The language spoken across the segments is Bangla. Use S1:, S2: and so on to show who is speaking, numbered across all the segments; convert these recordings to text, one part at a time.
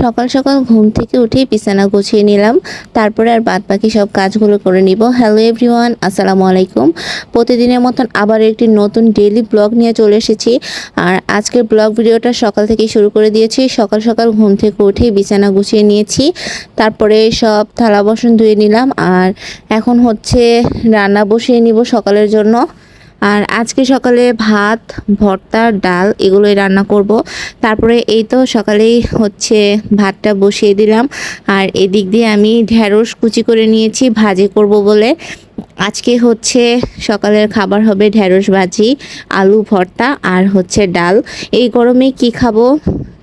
S1: সকাল সকাল ঘুম থেকে উঠেই বিছানা গুছিয়ে নিলাম। তারপরে আর বাদ বাকি সব কাজগুলো করে নিব। হ্যালো এভরিওয়ান আসসালামু আলাইকুম। প্রতিদিনের মতন আবার একটি নতুন ডেইলি ব্লগ নিয়ে চলে এসেছি। আর আজকের ব্লগ ভিডিওটা সকাল থেকেই শুরু করে দিয়েছি। সকাল সকাল ঘুম থেকে উঠেই বিছানা গুছিয়ে নিয়েছি। তারপরে সব থালা বাসন ধুয়ে নিলাম। আর এখন হচ্ছে রান্না বসিয়ে নিব সকালের জন্য। আর আজকে সকালে ভাত, ভর্তা, ডাল এগুলোই রান্না করব। তারপরে এই তো সকালেই হচ্ছে ভাতটা বসিয়ে দিলাম। আর এদিক দিয়ে আমি ঢ্যাঁড়স কুচি করে নিয়েছি, ভাজি করব বলে। আজকে হচ্ছে সকালের খাবার হবে ঢ্যাঁড়স ভাজি, আলু ভর্তা আর হচ্ছে ডাল। এই গরমে কি খাব?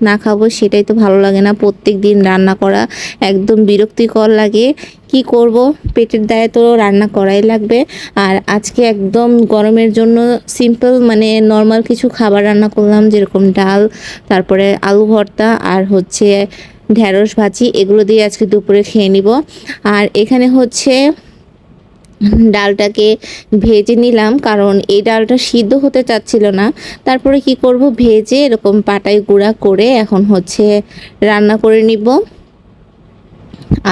S1: না খাব সেটাই তো ভালো লাগে না। প্রত্যেক দিন রান্না করা একদম বিরক্তিকর লাগে। কি করব? পেটের দায়ে তো রান্না করাই লাগবে। আর আজকে একদম গরমের জন্য সিম্পল মানে নর্মাল কিছু খাবার রান্না করলাম, যেরকম ডাল, তারপরে আলু ভর্তা আর হচ্ছে ঢ্যাঁড়স ভাজি। এগুলো দিয়ে আজকে দুপুরে খেয়ে নিব। আর এখানে হচ্ছে ডালটাকে ভেজে নিলাম, কারণ এই ডালটা সিদ্ধ হতে চাচ্ছিল না। তারপরে কি করব? ভেজে এরকম পাটায় গুঁড়া করে এখন হচ্ছে রান্না করে নিব।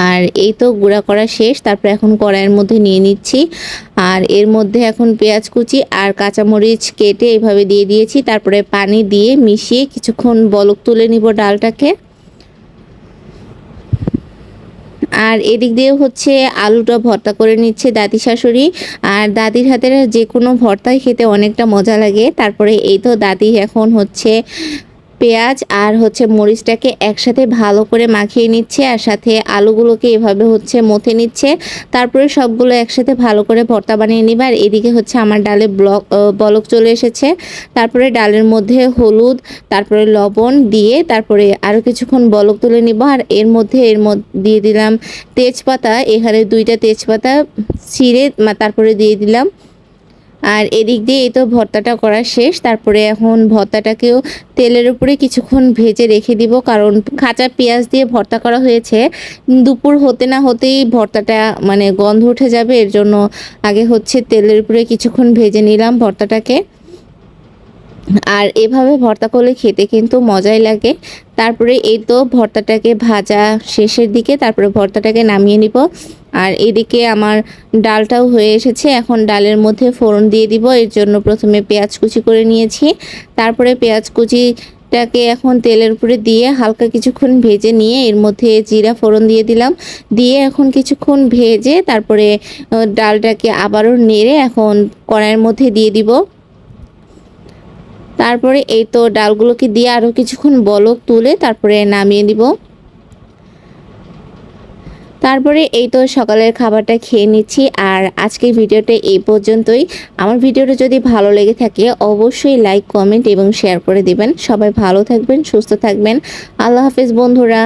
S1: আর এই তো গুঁড়া করা শেষ, তারপরে এখন কড়াইয়ের মধ্যে নিয়ে নিচ্ছি। আর এর মধ্যে এখন পেঁয়াজ কুচি আর কাঁচামরিচ কেটে এইভাবে দিয়ে দিয়েছি। তারপরে পানি দিয়ে মিশিয়ে কিছুক্ষণ বলক তুলে নিব ডালটাকে। আর এদিক দিয়ে হচ্ছে আলুটা ভর্তা করে নিচ্ছে দাদি শাশুড়ি। আর দাদির হাতের যে কোনো ভর্তাই খেতে অনেকটা মজা লাগে। তারপরে এই তো দাদি এখন হচ্ছে পেঁয়াজ আর হচ্ছে মরিচটাকে একসাথে ভালো করে মাখিয়ে নিচ্ছে আর সাথে আলুগুলোকে এভাবে হচ্ছে মথে নিচ্ছে। তারপরে সবগুলো একসাথে ভালো করে ভর্তা বানিয়ে নিবে আর এদিকে হচ্ছে আমার ডালে ব্লক বলক চলে এসেছে। তারপরে ডালের মধ্যে হলুদ, তারপরে লবণ দিয়ে তারপরে আরও কিছুক্ষণ বলক তুলে নিব আর এর মধ্যে এর মধ্যে দিয়ে দিলাম তেজপাতা। এখানে দুইটা তেজপাতা ছিঁড়ে তারপরে দিয়ে দিলাম। আর এদিক দিয়ে এই তো ভর্তাটা করা শেষ। তারপরে এখন ভর্তাটাকেও তেলের উপরে কিছুক্ষণ ভেজে রেখে দিব, কারণ কাঁচা পেঁয়াজ দিয়ে ভর্তা করা হয়েছে। দুপুর হতে না হতেই ভর্তাটা মানে গন্ধ উঠে যাবে, এর জন্য আগে হচ্ছে তেলের উপরে কিছুক্ষণ ভেজে নিলাম ভর্তাটাকে। আর এভাবে ভর্তা করলে খেতে কিন্তু মজাই লাগে। তারপরে এই তো ভর্তাটাকে ভাজা শেষের দিকে, তারপরে ভর্তাটাকে নামিয়ে নিব। আর এদিকে আমার ডালটাও হয়ে এসেছে, এখন ডালের মধ্যে ফোড়ন দিয়ে দিব। এর জন্য প্রথমে পেঁয়াজ কুচি করে নিয়েছি। তারপরে পেঁয়াজ কুচি টাকে এখন তেলের উপরে দিয়ে হালকা কিছুক্ষণ ভেজে নিয়ে এর মধ্যে জিরা ফোড়ন দিয়ে দিলাম। দিয়ে এখন কিছুক্ষণ ভেজে তারপরে ডালটাকে আবারও নেড়ে এখন কড়াইয়ের মধ্যে দিয়ে দিব। তারপরে এই তো ডালগুলোকে দিয়ে আরও কিছুক্ষণ বলক তুলে তারপরে নামিয়ে দিব তারপরে এই তো সকালের খাবারটা খেয়ে নিচ্ছি আর আজকের ভিডিওটা এই পর্যন্তই। আমার ভিডিওটা যদি ভালো লেগে থাকে অবশ্যই লাইক, কমেন্ট এবং শেয়ার করে দেবেন। সবাই ভালো থাকবেন, সুস্থ থাকবেন। আল্লাহ হাফিজ বন্ধুরা।